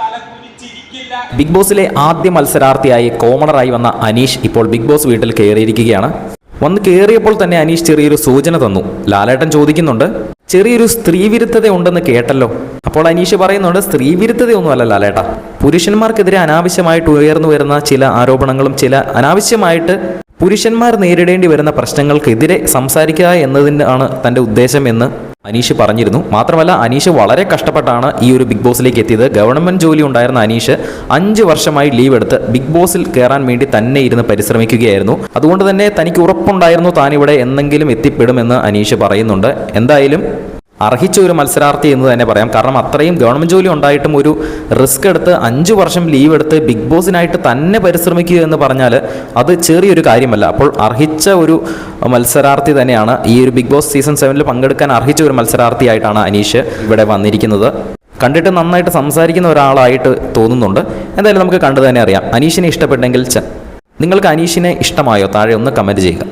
തല കുനിച്ചിരിക്കില്ല. ബിഗ് ബോസിലെ ആദ്യ മത്സരാർത്ഥിയായി കോമണറായി വന്ന അനീഷ് ഇപ്പോൾ ബിഗ് ബോസ് വീട്ടിൽ കയറിയിരിക്കുകയാണ്. വന്ന് കയറിയപ്പോൾ തന്നെ അനീഷ് ചെറിയൊരു സൂചന തന്നു. ലാലേട്ടൻ ചോദിക്കുന്നുണ്ട് ചെറിയൊരു സ്ത്രീവിരുദ്ധത ഉണ്ടെന്ന് കേട്ടല്ലോ? അപ്പോൾ അനീഷ് പറയുന്നുണ്ട് സ്ത്രീവിരുദ്ധതയൊന്നുമല്ല ലാലേട്ട. പുരുഷന്മാർക്കെതിരെ അനാവശ്യമായിട്ട് ഉയർന്നു വരുന്ന ചില ആരോപണങ്ങളും ചില അനാവശ്യമായിട്ട് പുരുഷന്മാർ നേരിടേണ്ടി വരുന്ന പ്രശ്നങ്ങൾക്കെതിരെ സംസാരിക്കുക എന്നതിനാണ് തന്റെ ഉദ്ദേശം എന്ന് അനീഷ് പറഞ്ഞിരുന്നു. മാത്രമല്ല അനീഷ് വളരെ കഷ്ടപ്പെട്ടാണ് ഈ ഒരു ബിഗ് ബോസിലേക്ക് എത്തിയത്. ഗവൺമെന്റ് ജോലി ഉണ്ടായിരുന്ന അനീഷ് അഞ്ച് വർഷമായി ലീവ് എടുത്ത് ബിഗ് ബോസിൽ കയറാൻ വേണ്ടി തന്നെ ഇരുന്ന് പരിശ്രമിക്കുകയായിരുന്നു. അതുകൊണ്ട് തന്നെ തനിക്ക് ഉറപ്പുണ്ടായിരുന്നു താനിവിടെ എന്തെങ്കിലും എത്തിപ്പെടുമെന്ന് അനീഷ് പറയുന്നുണ്ട്. എന്തായാലും അർഹിച്ച ഒരു മത്സരാർത്ഥി എന്ന് തന്നെ പറയാം. കാരണം അത്രയും ഗവൺമെന്റ് ജോലി ഉണ്ടായിട്ടും ഒരു റിസ്ക് എടുത്ത് അഞ്ച് വർഷം ലീവ് എടുത്ത് ബിഗ് ബോസിനായിട്ട് തന്നെ പരിശ്രമിക്കുക എന്ന് പറഞ്ഞാൽ അത് ചെറിയൊരു കാര്യമല്ല. അപ്പോൾ അർഹിച്ച ഒരു മത്സരാർത്ഥി തന്നെയാണ് ഈ ഒരു ബിഗ് ബോസ് സീസൺ സെവനിൽ പങ്കെടുക്കാൻ അർഹിച്ച ഒരു മത്സരാർത്ഥിയായിട്ടാണ് അനീഷ് ഇവിടെ വന്നിരിക്കുന്നത്. കണ്ടിട്ട് നന്നായിട്ട് സംസാരിക്കുന്ന ഒരാളായിട്ട് തോന്നുന്നുണ്ട്. എന്തായാലും നമുക്ക് കണ്ടു തന്നെ അറിയാം. അനീഷിനെ ഇഷ്ടപ്പെട്ടെങ്കിൽ നിങ്ങൾക്ക് അനീഷിനെ ഇഷ്ടമായോ? താഴെ ഒന്ന് കമന്റ് ചെയ്യുക.